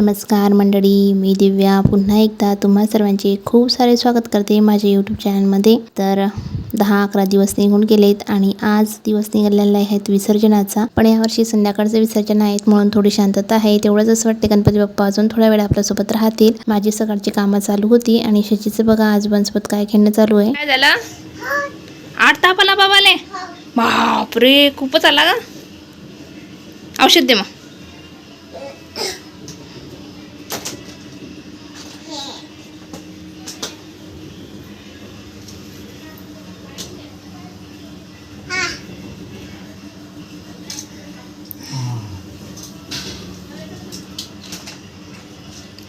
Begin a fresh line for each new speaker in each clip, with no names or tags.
नमस्कार मंडळी मी दिव्या. पुन्हा एकदा तुम्हा सर्वांचे खूप सारे स्वागत करते माझ्या यूट्यूब चॅनलमध्ये तर दहा अकरा दिवस निघून गेलेत आणि आज दिवस निघालेला आहेत विसर्जनाचा. पण यावर्षी संध्याकाळचं विसर्जन आहेत म्हणून थोडी शांतता आहे. तेवढंच असं वाटते गणपती बाप्पा अजून थोडा वेळ आपल्यासोबत राहतील. माझी सकाळची कामं चालू होती आणि शशीचं बघा आजोबांसोबत काय खेळणं चालू आहे.
काय झालं? आठ ताप आला बाबाले? बापरे खूपच आला का? औषध दे मग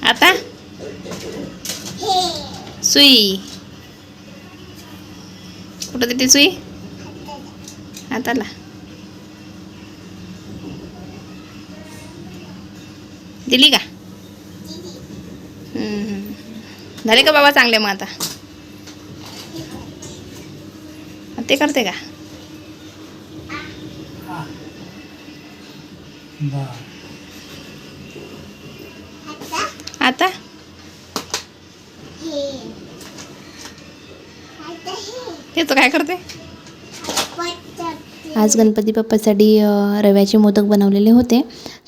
आता सुई. कुठं देते सुई? हाताला दिली का. झाले का बाबा चांगले मग आता? ते करते का? आता? ते तर काय करते?
आज गणपती बाप्पासाठी रव्याचे मोदक बनवलेले होते.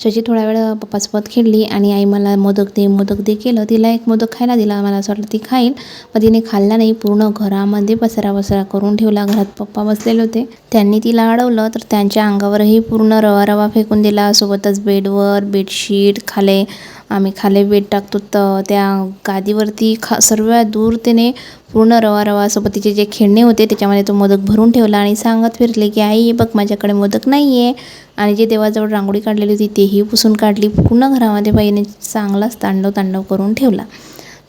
शशी थोडा वेळ पप्पासोबत खेळली आणि आई मला मोदक दे मोदक दे केलं. तिला एक मोदक खायला दिला. मला असं वाटलं ती खाईल. पण तिने खाल्ला नाही. पूर्ण घरामध्ये पसरा पसरा करून ठेवला. घरात पप्पा बसलेले होते. त्यांनी तिला अडवलं. तर त्यांच्या अंगावरही पूर्ण रवा रवा फेकून दिला. सोबतच बेडवर बेडशीट खाले आम्ही खाली वेट टाकतो तर त्या गादीवरती खा सर्व दूर त्याने पूर्ण रवा रवा सोबत तिचे जे खेळणे होते त्याच्यामध्ये तो मोदक भरून ठेवला आणि सांगत फिरले की आई बघ माझ्याकडे मोदक नाही आहे आणि जे देवाजवळ रांगोळी काढलेली होती तेही पुसून काढली. पूर्ण घरामध्ये बाईने चांगलाच तांडव तांडव करून ठेवला.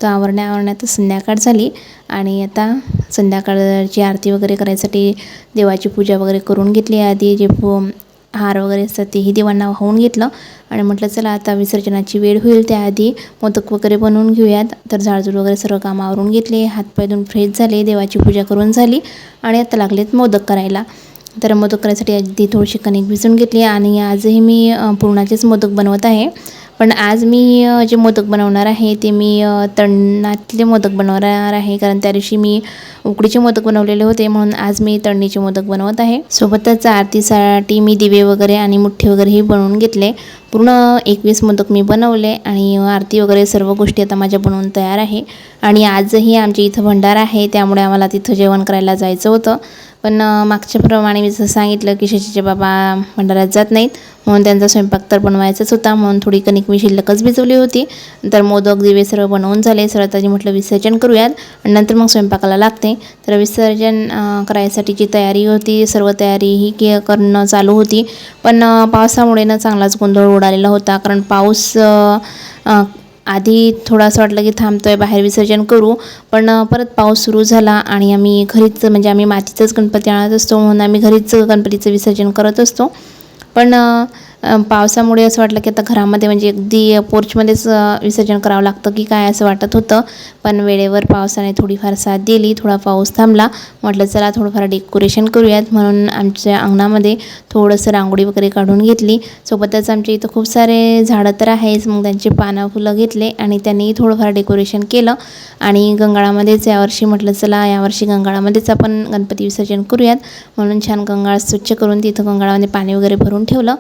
तर आवरण्या आवरण्यात संध्याकाळ झाली आणि आता संध्याकाळची आरती वगैरे करायसाठी देवाची पूजा वगैरे करून घेतली. आधी जे पु हार वगैरे असतात तेही देवांना वाहून घेतलं. आणि म्हटलं चला आता विसर्जनाची वेळ होईल त्याआधी मोदक वगैरे बनवून घेऊयात. तर झाडझूड वगैरे सर्व कामावरून आवरून घेतले. हातपाय धुवून फ्रेश झाले. देवाची पूजा करून झाली. आणि आता लागलेत मोदक करायला. तर मोदक करायसाठी आधी थोडीशी कणिक भिजून घेतली. आणि आजही मी पुरणाचेच मोदक बनवत आहे. पण आज मी जे मोदक बनवणार आहे ते मी तळणातले मोदक बनवणार आहे. कारण त्या दिवशी मी उकडीचे मोदक बनवलेले होते म्हणून आज मी तळणीचे मोदक बनवत आहे. सोबतच आरतीसाठी मी दिवे वगैरे आणि मुठ्ठी वगैरेही बनवून घेतले. पूर्ण एकवीस मोदक मी बनवले आणि आरती वगैरे सर्व गोष्टी आता माझ्या बनवून तयार आहे. आणि आजही आमच्या इथं भंडार आहे त्यामुळे आम्हाला तिथं जेवण करायला जायचं होतं. पण मागच्याप्रमाणे मी जसं सांगितलं की शशीचे बाबा भंडारात जात नाहीत म्हणून त्यांचा स्वयंपाक तर बनवायचाच होता म्हणून थोडी कणिक मी शिल्लकच भिजवली होती. तर मोदक दिवे सर्व बनवून झाले. सर्व त्याची म्हटलं विसर्जन करूयात. आणि नंतर मग स्वयंपाकाला लागते. तर विसर्जन करायसाठी करायसाठीची तयारी होती. सर्व तयारी ही के करणं चालू होती. पण पावसामुळे ना चांगलाच गोंधळ उडालेला होता. कारण पाऊस आधी थोडंसं वाटलं की थांबतोय बाहेर विसर्जन करू पण परत पाऊस सुरू झाला आणि आम्ही घरीच म्हणजे आम्ही मातीचंच गणपती आणत असतो म्हणून आम्ही घरीच गणपतीचं विसर्जन करत असतो. पण पावसामुळे असं वाटलं की आता घरामध्ये म्हणजे अगदी पोर्चमध्येच विसर्जन करावं लागतं की काय असं वाटत होतं. पण वेळेवर पावसाने थोडीफार साथ दिली थोडा पाऊस थांबला. म्हटलं चला थोडंफार डेकोरेशन करूयात. म्हणून आमच्या अंगणामध्ये थोडंसं रांगोळी वगैरे काढून घेतली. सोबतच आमच्या इथं खूप सारे झाडं तर आहेच मग त्यांचे पानं फुलं घेतले आणि त्यांनी थोडंफार डेकोरेशन केलं. आणि गंगाळामध्येच यावर्षी म्हटलं चला यावर्षी गंगाळामध्येच आपण गणपती विसर्जन करूयात. म्हणून छान गंगाळ स्वच्छ करून तिथं गंगाळामध्ये पाणी वगैरे भरून ठेवलं.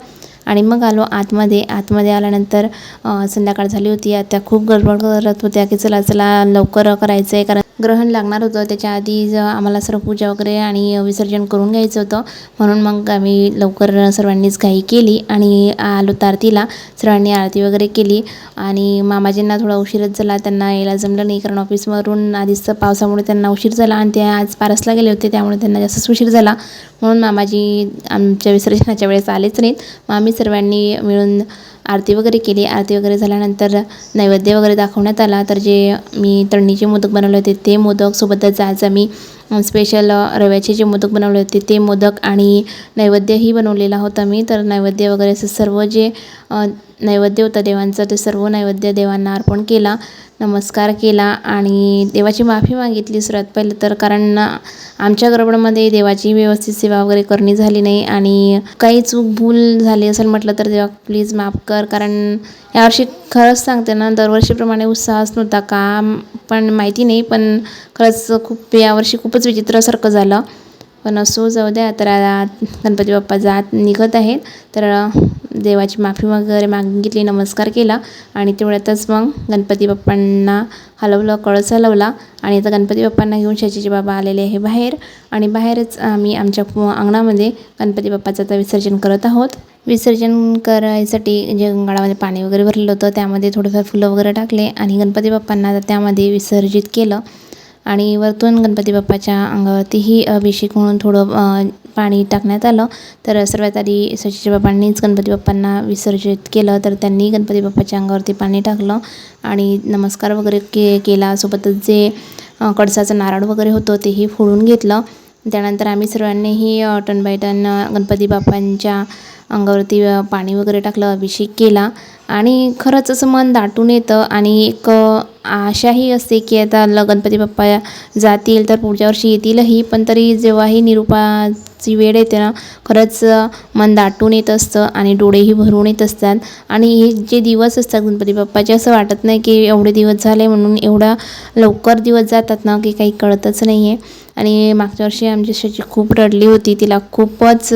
आणि मग आलो आतमध्ये. आतमध्ये आल्यानंतर संध्याकाळ झाली होती. आता खूप गडबड करत होत्या की चला चला लवकर करायचं आहे कारण ग्रहण लागणार होतं. त्याच्या आधी ज- आम्हाला सर्व पूजा वगैरे आणि विसर्जन करून घ्यायचं होतं. म्हणून मग आम्ही लवकर सर्वांनीच घाई केली आणि आलो तर आरतीला सर्वांनी आरती वगैरे केली आणि मामाजींना थोडा उशीरच झाला. त्यांना यायला जमलं नाही कारण ऑफिसवरून आधीच पावसामुळे त्यांना उशीर झाला आणि ते आज पारसला गेले होते. त्यामुळे त्यांना जास्तच उशीर झाला. म्हणून मामाजी आमच्या विसर्जनाच्या वेळेस आलेच नाहीत. मग आम्ही सर्वांनी मिळून आरती वगैरे केली. आरती वगैरे झाल्यानंतर नैवेद्य वगैरे दाखवण्यात आला. तर जे मी तळणीचे मोदक बनवले होते ते मोदक सोबतच आज आम्ही स्पेशल रव्याचे जे मोदक बनवले होते ते मोदक आणि नैवेद्यही बनवलेला होता मी. तर नैवेद्य वगैरे असं सर्व जे नैवेद्य होतं देवांचं ते सर्व नैवेद्य देवांना अर्पण केला. नमस्कार केला आणि देवाची माफी मागितली सर्वात पहिलं तर कारण आमच्या गडबडमध्ये देवाची व्यवस्थित सेवा वगैरे करणी झाली नाही आणि काही चूक भूल झाली असेल म्हटलं तर देवा प्लीज माफ कर. कारण यावर्षी खरंच सांगते ना दरवर्षीप्रमाणे उत्साहच नव्हता का पण माहिती नाही पण खरंच खूप यावर्षी खूपच विचित्रासारखं झालं. पण असो जाऊ द्या तर आता गणपती बाप्पा जात निघत आहेत. तर देवाची माफी वगैरे मागितली नमस्कार केला आणि तेवढ्यातच मग गणपती बाप्पांना हलवलं कळस हलवला आणि आता गणपती बाप्पांना घेऊन शशीचे बाबा आलेले आहे बाहेर आणि बाहेरच आम्ही आमच्या अंगणामध्ये गणपती बाप्पाचं आता विसर्जन करत आहोत. विसर्जन करायसाठी जे गंगाळामध्ये पाणी वगैरे भरलेलं होतं त्यामध्ये थोडंफार फुलं वगैरे टाकले आणि गणपती बाप्पांना त्यामध्ये विसर्जित केलं. आणि वरतून गणपती बाप्पाच्या अंगावरतीही अभिषेक म्हणून थोडं पाणी टाकण्यात आलं. तर सर्वात आधी सचिच्या बाबांनीच गणपती बाप्पांना विसर्जित केलं तर त्यांनी गणपती बाप्पाच्या अंगावरती पाणी टाकलं आणि नमस्कार वगैरे के केला. सोबतच जे कळसाचं नारळ वगैरे होतं तेही फोडून घेतलं. त्यानंतर आम्ही सर्वांनीही टन बाय टन गणपती बाप्पांच्या अंगावरती पाणी वगैरे टाकलं अभिषेक केला. आणि खरंच असं मन दाटून येतं आणि एक आशाही असते की आता ल गणपती बाप्पा जातील तर पुढच्या वर्षी येतीलही. पण तरी जेव्हाही निरूपाची वेळ येते ना खरंच मन दाटून येत असतं आणि डोळेही भरून येत असतात. आणि हे जे दिवस असतात गणपती बाप्पाचे असं वाटत नाही की एवढे दिवस झाले म्हणून एवढा लवकर दिवस जातात ना की काही कळतच नाही आहे आणि मागच्या वर्षी आमची शशी खूप रडली होती. तिला खूपच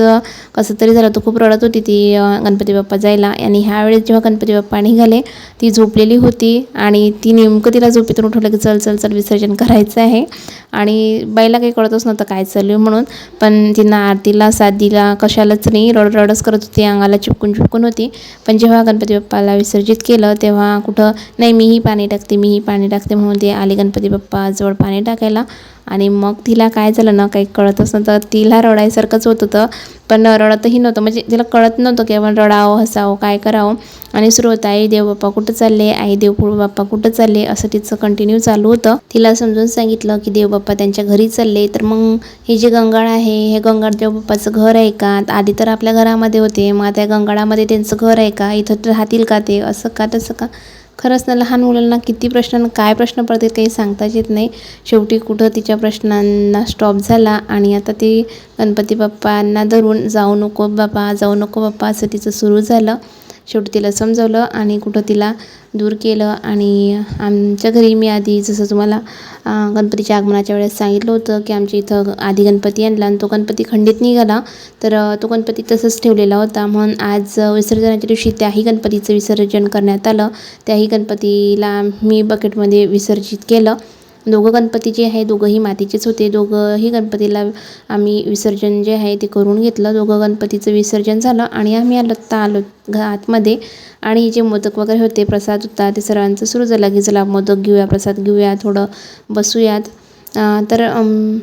कसं तरी झालं तर खूप रडत होती ती गणपती बाप्पा जायला. आणि ह्यावेळेस जेव्हा गणपती बाप्पा निघाले ती झोपलेली होती. आणि ती नेमकं तिला झोपेतून उठवलं की चल चल चल विसर्जन करायचं आहे. आणि बाईला काही कळतच नव्हतं काय चालू आहे म्हणून. पण तिनं आरतीला साथ दिला कशालाच नाही रड रडच करत होती. अंगाला चिपकून चिपकून होती. पण जेव्हा गणपती बाप्पाला विसर्जित केलं तेव्हा कुठं नाही मीही पाणी टाकते मीही पाणी टाकते म्हणून ते आले गणपती बाप्पाजवळ पाणी टाकायला. आणि मग तिला काय झालं ना काही कळतच नव्हतं. तिला रडायसारखंच होत होतं पण रडतही नव्हतं. म्हणजे तिला कळत नव्हतं की आपण रडावं हसावं काय करावं. आणि सुरू होतं आई देव बाप्पा कुठं चालले? आई देव बाप्पा कुठं चालले? असं तिचं कंटिन्यू चालू होतं. तिला समजून सांगितलं की देव बाप्पा त्यांच्या घरी चालले. तर मग हे जे गंगाळ आहे हे गंगाळ देव बाप्पाचं घर आहे का? आधी तर आपल्या घरामध्ये होते मग त्या गंगाळामध्ये त्यांचं घर आहे का? इथं राहतील का ते? असं का तसं का? खरंच ना लहान मुलांना किती प्रश्न काय प्रश्न पडतील काही सांगताच येत नाही. शेवटी कुठं तिच्या प्रश्नांना स्टॉप झाला आणि आता ती गणपती बाप्पांना धरून जाऊ नको बाप्पा जाऊ नको बाप्पा असं तिचं सुरू झालं. शेवटी तिला समजवलं आणि कुठं तिला दूर केलं. आणि आमच्या घरी मी आधी जसं तुम्हाला गणपतीच्या आगमनाच्या वेळेस सांगितलं होतं की आमच्या इथं आधी गणपती आणला आणि तो गणपती खंडित निघाला. तर तो गणपती तसंच ठेवलेला होता. म्हणून आज विसर्जनाच्या दिवशी त्याही गणपतीचं विसर्जन करण्यात आलं. त्याही गणपतीला मी बकेटमध्ये विसर्जित केलं. दोघं गणपती जे आहे दोघंही मातीचेच होते. दोघंही गणपतीला आम्ही विसर्जन जे आहे ते करून घेतलं. दोघं गणपतीचं विसर्जन झालं आणि आम्ही आलो आत्ता आलो घ आतमध्ये आणि जे मोदक वगैरे होते प्रसाद होता ते सर्वांचं सुरू झालं. की चला मोदक घेऊया प्रसाद घेऊया थोडं बसूयात. तर अम,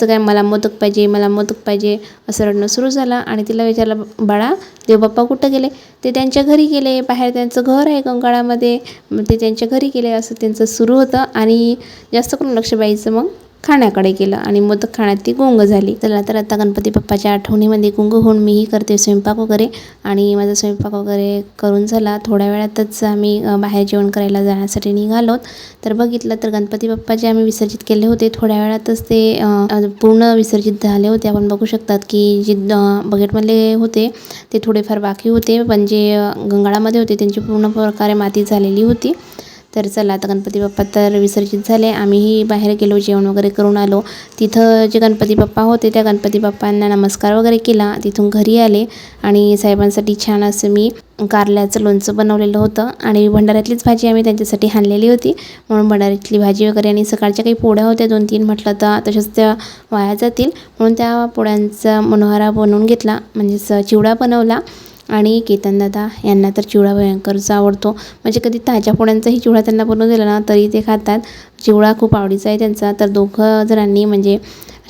काय मला मोदक पाहिजे मला मोदक पाहिजे असं रडणं सुरू झालं आणि तिला विचारलं बाळा देवबाप्पा कुठं गेले? ते त्यांच्या घरी गेले बाहेर त्यांचं घर आहे कंकाळामध्ये. मग ते त्यांच्या घरी गेले असं त्यांचं सुरू होतं आणि जास्त करून लक्ष बाईचं मग खाण्याकडे केलं आणि मोदक खाण्यात ती गुंग झाली. चला तर आता गणपती बाप्पाच्या आठवणीमध्ये गुंग होऊन मीही करते स्वयंपाक वगैरे. आणि माझा स्वयंपाक वगैरे करून झाला थोड्या वेळातच आम्ही बाहेर जेवण करायला जाण्यासाठी निघालोत तर बघितलं तर गणपती बाप्पा जे आम्ही विसर्जित केले होते थोड्या वेळातच ते पूर्ण विसर्जित झाले होते. आपण बघू शकतात की जे बकेटमधले होते ते थोडेफार बाकी होते. पण जे गंगाळामध्ये होते त्यांची पूर्ण प्रकारे माती झालेली होती. तर चला आता गणपती बाप्पा तर विसर्जित झाले. आम्हीही बाहेर गेलो जेवण वगैरे करून आलो. तिथं जे गणपती बाप्पा होते त्या गणपती बाप्पांना नमस्कार वगैरे केला. तिथून घरी आले आणि साहेबांसाठी छान असं मी कारल्याचं लोणचं बनवलेलं होतं आणि भंडाऱ्यातलीच भाजी आम्ही त्यांच्यासाठी हाणलेली होती. म्हणून भंडाऱ्यातली भाजी वगैरे आणि सकाळच्या काही पोळ्या होत्या दोन तीन म्हटलं तर तशाच त्या वाया जातील. म्हणून त्या पोळ्यांचा मनोहारा बनवून घेतला म्हणजेच चिवडा बनवला. आणि केतनदादा यांना तर चिवडा भयंकरच आवडतो. म्हणजे कधी ताज्या पोळ्यांचाही चिवडा त्यांना बनवून दिला ना तरी ते खातात. चिवडा खूप आवडीचा आहे त्यांचा. तर दोघं जणांनी म्हणजे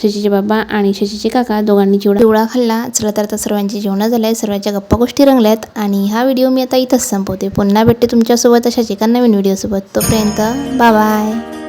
शशीचे बाबा आणि शशीचे काका दोघांनी चिवडा चिवडा खाल्ला. चला तर आता सर्वांची जेवणं झालं आहे सर्वांच्या गप्पा गोष्टी रंगल्यात. आणि हा व्हिडिओ मी आता इथंच संपवते. पुन्हा भेटते तुमच्यासोबत अशाच एका नवीन व्हिडिओसोबत. तोपर्यंत बाय.